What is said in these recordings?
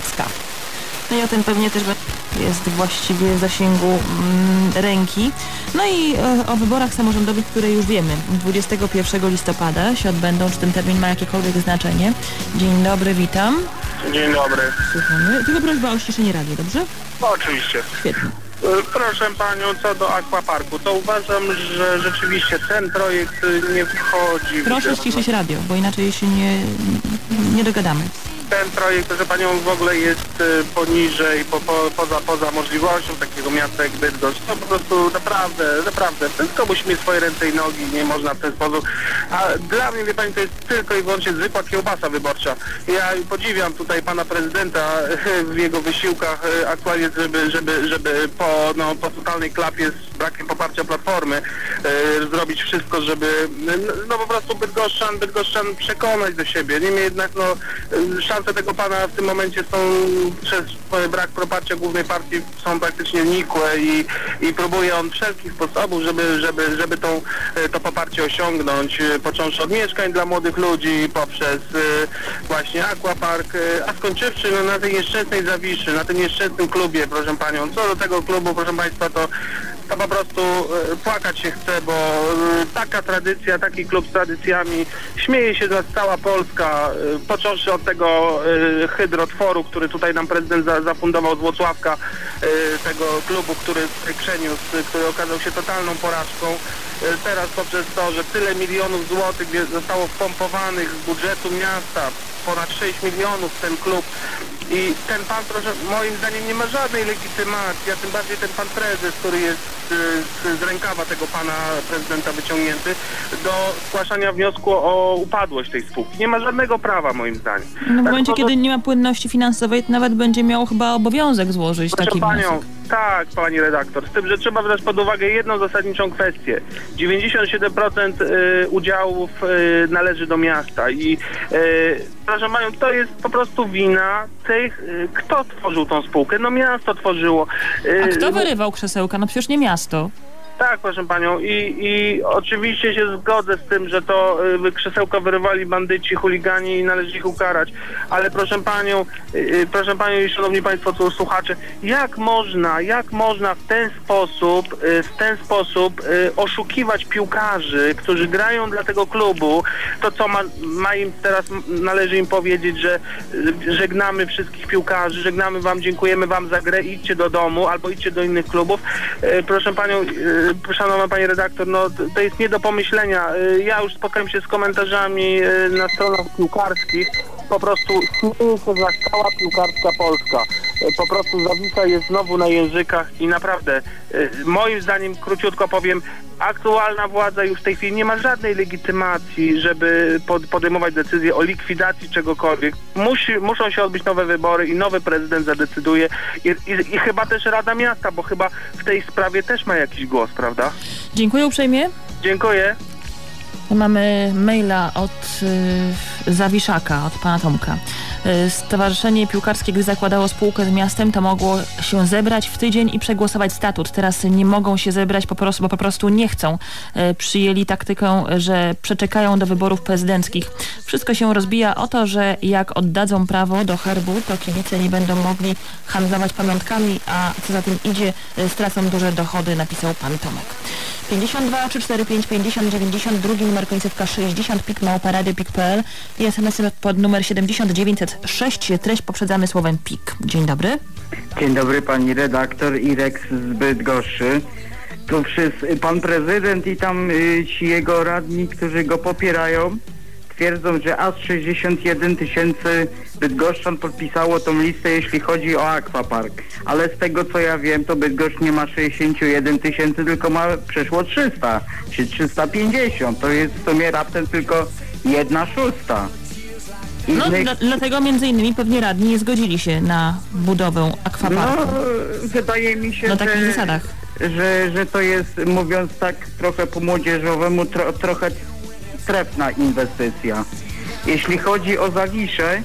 Kwaśniewska. No i o tym pewnie też jest właściwie w zasięgu mm, ręki. No i e, o wyborach samorządowych, które już wiemy. 21 listopada się odbędą. Czy ten termin ma jakiekolwiek znaczenie? Dzień dobry, witam. Dzień dobry. Słuchamy. Tylko prośba o ściszenie radio, dobrze? No, oczywiście. Świetnie. E, Proszę Panią, co do aquaparku, to uważam, że rzeczywiście ten projekt y, nie wchodzi Proszę ściszyć radio, bo inaczej się nie, nie dogadamy. Ten projekt, proszę Panią, w ogóle jest y, poniżej, po, po, poza, poza możliwością takiego miasta jak Bydgoszcz. To po prostu naprawdę, naprawdę, wszystko musi mieć swoje ręce i nogi, nie można w ten sposób. A dla mnie, wie Pani, to jest tylko i wyłącznie zwykła kiełbasa wyborcza. Ja podziwiam tutaj Pana Prezydenta w jego wysiłkach y, aktualnie, żeby, żeby, żeby po, no, po totalnej klapie brakiem poparcia Platformy y, zrobić wszystko, żeby no, po prostu Bydgoszczan, Bydgoszczan przekonać do siebie. Niemniej jednak no, szanse tego pana w tym momencie są przez e, brak poparcia głównej partii są praktycznie nikłe i, i próbuje on wszelkich sposobów, żeby, żeby, żeby tą, e, to poparcie osiągnąć, e, począwszy od mieszkań dla młodych ludzi, poprzez e, właśnie aquapark, e, a skończywszy no, na tej nieszczęsnej Zawiszy, na tym nieszczęsnym klubie, proszę panią. Co do tego klubu, proszę państwa, to to po prostu e, płakać się chce, bo e, taka tradycja, taki klub z tradycjami, śmieje się nas cała Polska, e, począwszy od tego hydrotworu, który tutaj nam prezydent za, zafundował z Włocławka, tego klubu, który przeniósł, który okazał się totalną porażką. Teraz poprzez to, że tyle milionów złotych zostało wpompowanych z budżetu miasta, ponad 6 milionów ten klub i ten pan, proszę, moim zdaniem nie ma żadnej legitymacji, a tym bardziej ten pan prezes, który jest z, z rękawa tego pana prezydenta wyciągnięty, do zgłaszania wniosku o upadłość tej spółki. Nie ma żadnego prawa, moim zdaniem. No w Tak, momencie, po- kiedy nie ma płynności finansowej, to nawet będzie miał chyba obowiązek złożyć Proszę taki panią, wniosek. tak, pani redaktor, z tym, że trzeba brać pod uwagę jedną zasadniczą kwestię. 97% y, udziałów y, należy do miasta i y, proszę panią, to jest po prostu wina tych, y, kto tworzył tą spółkę. No miasto tworzyło. Y, A kto wyrywał krzesełka? No przecież nie miasto. miasto tak, proszę panią. I, I oczywiście się zgodzę z tym, że to y, krzesełka wyrywali bandyci, chuligani i należy ich ukarać. Ale proszę panią, y, y, proszę panią i szanowni państwo tu słuchacze, jak można, jak można w ten sposób, y, w ten sposób y, oszukiwać piłkarzy, którzy grają dla tego klubu, to co ma, ma im teraz, należy im powiedzieć, że y, żegnamy wszystkich piłkarzy, żegnamy wam, dziękujemy wam za grę, idźcie do domu albo idźcie do innych klubów. Proszę panią, szanowna pani redaktor, no to- to jest nie do pomyślenia. Y, Ja już spotkałem się z komentarzami y, na stronach piłkarskich. Po prostu śmieje się za cała piłkarska Polska. Po prostu Zawisza jest znowu na językach i naprawdę, y, moim zdaniem, króciutko powiem, aktualna władza już w tej chwili nie ma żadnej legitymacji, żeby pod, podejmować decyzję o likwidacji czegokolwiek. Musi, muszą się odbyć nowe wybory i nowy prezydent zadecyduje i, i, i chyba też Rada Miasta, bo chyba w tej sprawie też ma jakiś głos, prawda? Dziękuję uprzejmie. Dziękuję. Mamy maila od y, Zawiszaka, od pana Tomka. Y, Stowarzyszenie Piłkarskie, gdy zakładało spółkę z miastem, to mogło się zebrać w tydzień i przegłosować statut. Teraz nie mogą się zebrać po prostu, bo po prostu nie chcą. Y, przyjęli taktykę, że przeczekają do wyborów prezydenckich. Wszystko się rozbija o to, że jak oddadzą prawo do herbu, to kibice nie będą mogli handlować pamiątkami, a co za tym idzie, y, stracą duże dochody, napisał pan Tomek. 52 345 50 90, drugi numer końcówka 60, pik małparady, pik.pl i SMS pod numer 7906. Treść poprzedzamy słowem pik. Dzień dobry. Dzień dobry pani redaktor Irek z Bydgoszczy. Tu wszyscy, pan prezydent i tam y, ci jego radni, którzy go popierają, twierdzą, że aż 61 tysięcy Bydgoszczan podpisało tą listę, jeśli chodzi o akwapark. Ale z tego co ja wiem, to Bydgoszcz nie ma 61 tysięcy, tylko ma przeszło 300 czy 350. To jest w sumie raptem tylko jedna szósta. No, Innych- dla, dlatego między innymi pewnie radni nie zgodzili się na budowę No, akwaparku. wydaje mi się, Na takich że, zasadach. Że, że to jest, mówiąc tak trochę po młodzieżowemu, tro, trochę trefna inwestycja. Jeśli chodzi o Zawiszę,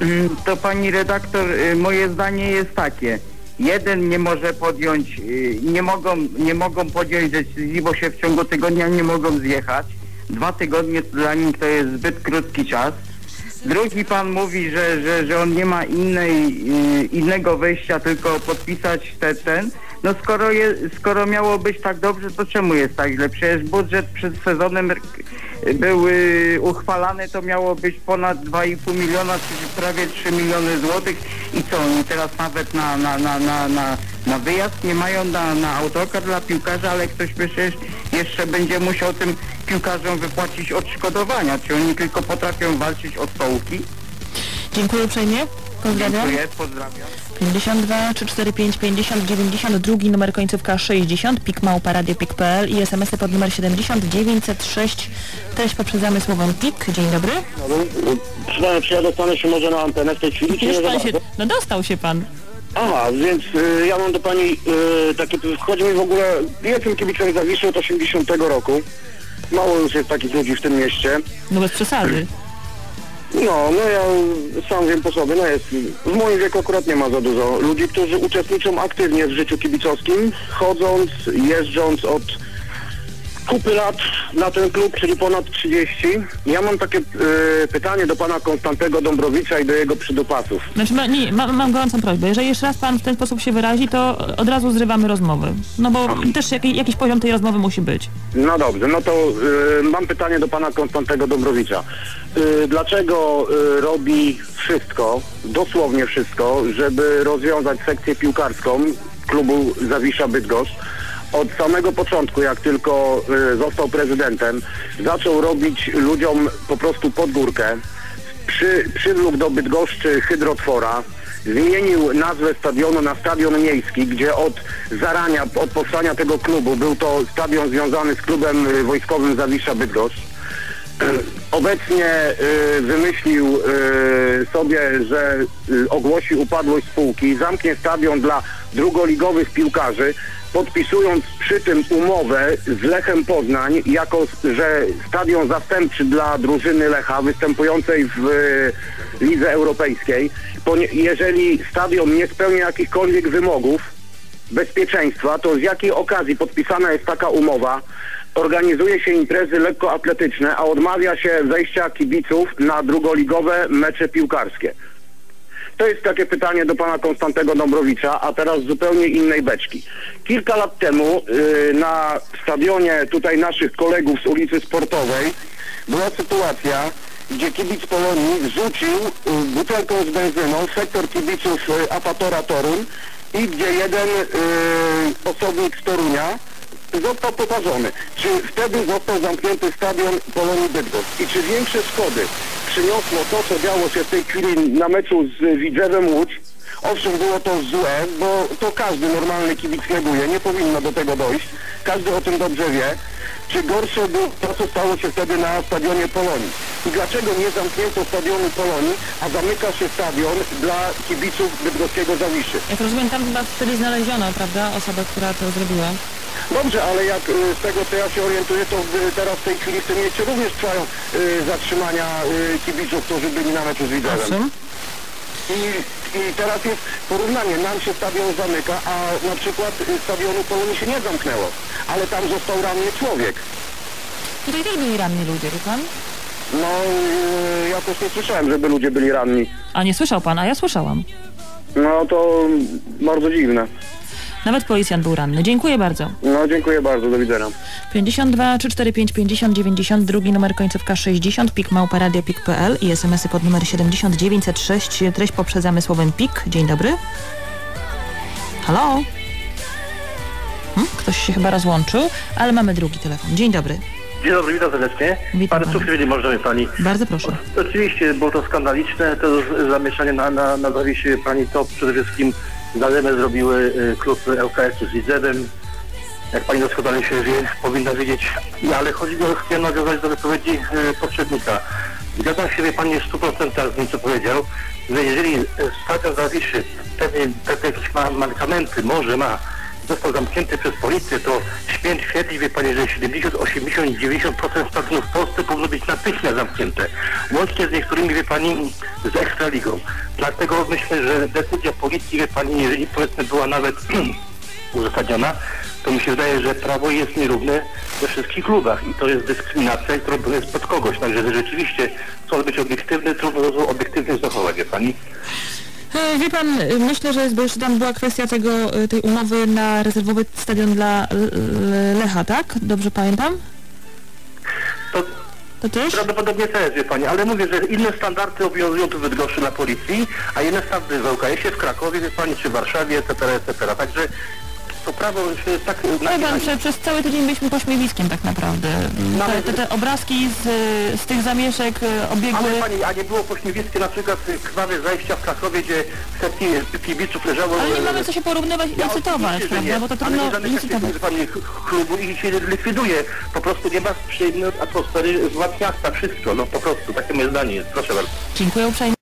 mm, to pani redaktor, y, moje zdanie jest takie. Jeden nie może podjąć, y, nie mogą, nie mogą podjąć decyzji, bo się w ciągu tygodnia nie mogą zjechać. Dwa tygodnie dla nich to jest zbyt krótki czas. drugi pan mówi, że, że, że on nie ma innej, y, innego wyjścia, tylko podpisać te, ten. No skoro, je, skoro miało być tak dobrze, to czemu jest tak źle? Przecież budżet przed sezonem był y, uchwalany, to miało być ponad 2,5 miliona, czyli prawie 3 miliony złotych. I co, oni teraz nawet na, na, na, na, na, na wyjazd nie mają na, na autokar dla piłkarza, ale ktoś przecież jeszcze będzie musiał tym piłkarzom wypłacić odszkodowania. Czy oni tylko potrafią walczyć o stołki? Dziękuję uprzejmie. Pozdrawiam. Dziękuję, pozdrawiam. 52 345 50 92 numer końcówka 60 pik małpa radio.pik.pl i smsy pod numer 70 906 treść poprzedzamy słowem pik. Dzień dobry. Proszę pana, czy ja dostanę się może na antenę w tej chwili, czy nie pan się... No dostał się pan. Aha, więc y, ja mam do pani y, takie, chodzi mi w ogóle, jestem kibicem Zawiszy od 80 roku. Mało już jest takich ludzi w tym mieście. No bez przesady. No, no ja sam wiem po sobie, no jest, w moim wieku akurat nie ma za dużo ludzi, którzy uczestniczą aktywnie w życiu kibicowskim, chodząc, jeżdżąc od kupy lat na ten klub, czyli ponad 30. Ja mam takie y, pytanie do pana Konstantego Dąbrowicza i do jego przydupasów. Znaczy, ma, nie, ma, mam gorącą prośbę. Jeżeli jeszcze raz pan w ten sposób się wyrazi, to od razu zrywamy rozmowy. No bo też jaki, jakiś poziom tej rozmowy musi być. No dobrze, no to y, mam pytanie do pana Konstantego Dąbrowicza. Y, dlaczego robi wszystko, dosłownie wszystko, żeby rozwiązać sekcję piłkarską klubu Zawisza Bydgoszcz? Od samego początku, jak tylko y, został prezydentem, zaczął robić ludziom po prostu pod górkę. Przy, przywlókł do Bydgoszczy hydrotwora, zmienił nazwę stadionu na stadion miejski, gdzie od zarania, od powstania tego klubu był to stadion związany z klubem y, wojskowym Zawisza Bydgoszcz. Obecnie y, wymyślił y, sobie, że y, ogłosi upadłość spółki, zamknie stadion dla drugoligowych piłkarzy, podpisując przy tym umowę z Lechem Poznań, jako że stadion zastępczy dla drużyny Lecha występującej w y, Lidze Europejskiej. Jeżeli stadion nie spełnia jakichkolwiek wymogów, bezpieczeństwa, to z jakiej okazji podpisana jest taka umowa? Organizuje się imprezy lekkoatletyczne, a odmawia się wejścia kibiców na drugoligowe mecze piłkarskie. To jest takie pytanie do pana Konstantego Dąbrowicza, a teraz zupełnie innej beczki. Kilka lat temu y, na stadionie tutaj naszych kolegów z ulicy Sportowej była sytuacja, gdzie kibic Polonii rzucił y, butelką z benzyną sektor kibiców y, Apatora Torun i gdzie jeden y, osobnik z Torunia został poparzony. Czy wtedy został zamknięty stadion Polonii Bydgoszcz? I czy większe szkody przyniosło to, co działo się w tej chwili na meczu z Widzewem Łódź? Owszem, było to złe, bo to każdy normalny kibic reaguje, nie powinno do tego dojść. Każdy o tym dobrze wie. Czy gorsze było to, co stało się wtedy na stadionie Polonii? I dlaczego nie zamknięto stadionu Polonii, a zamyka się stadion dla kibiców bydgoskiego Zawiszy? Jak rozumiem, tam chyba wtedy znaleziono, prawda, osobę, która to zrobiła. Dobrze, ale jak y, z tego co ja się orientuję, to y, teraz w tej chwili w tym mieście również trwają y, zatrzymania kibiców, którzy byli na meczu z. Owszem. I, I teraz jest porównanie, nam się stadion zamyka, a na przykład stadionu Polonii się nie zamknęło, ale tam został ranny człowiek. Tutaj też byli ranni ludzie, wie pan? No, ja też nie słyszałem, żeby ludzie byli ranni. A nie słyszał pan, a ja słyszałam. No to bardzo dziwne. Nawet policjant był ranny. Dziękuję bardzo. No, dziękuję bardzo, do widzenia. 52 345 50 92 numer końcówka 60 pik małpa radio pik.pl i smsy pod numer 70 906 treść poprzedzamy słowem pik. Dzień dobry. Halo? Hmm? Ktoś się chyba rozłączył, ale mamy drugi telefon. Dzień dobry. Dzień dobry, witam serdecznie. Witam Parę słów, jeżeli może mi pani. Bardzo proszę. Oczywiście było to skandaliczne, to zamieszanie na, na, na pani to przede wszystkim zalemę zrobiły y, klub ŁKS-u z Widzewem. Jak pani doskonale się wie, powinna wiedzieć, ale chodzi o, chciałem nawiązać do wypowiedzi y, poprzednika. Zgadzam się, wie pani, w 100% z tym, co powiedział, że jeżeli stadion zawiszy pewnie, pewne jakieś ma mankamenty, może ma, został zamknięty przez policję, to śmiem twierdzić, wie pani, że 70, 80, 90% stadionów w Polsce powinno być natychmiast zamknięte. Łącznie z niektórymi, wie pani, z Ekstraligą. Dlatego myślę, że decyzja policji, wie pani, jeżeli powiedzmy była nawet uzasadniona, to mi się wydaje, że prawo jest nierówne we wszystkich klubach i to jest dyskryminacja i trudno jest pod kogoś. Także rzeczywiście chcą być obiektywny, trudno to obiektywnie zachować, wie pani. E, Wie pan, myślę, że jest, bo jeszcze tam była kwestia tego, e, tej umowy na rezerwowy stadion dla Lecha, tak? Dobrze pamiętam? To To też? prawdopodobnie też, wie pani, ale mówię, że inne standardy obowiązują tu w Bydgoszczy na policji, a inne standardy w ŁKS-ie, w Krakowie, wie pani, czy w Warszawie, etc., etc. Także to prawo się tak... Wie pan, prze, przez cały tydzień byliśmy pośmiewiskiem tak naprawdę. Te, te, te obrazki z, z tych zamieszek e, obiegły... Ale pani, a nie było pośmiewiskie na przykład y, krwawe zajścia w Krakowie, gdzie setki kibiców leżało... Ale nie e, mamy co się porównywać i Ja że prawda? Bo to ale trudno się, licytować. pani klubu i się likwiduje. Po prostu nie ma przyjemnej atmosfery w miasta, wszystko, no po prostu, takie moje zdanie jest. Proszę bardzo. Dziękuję uprzejmie.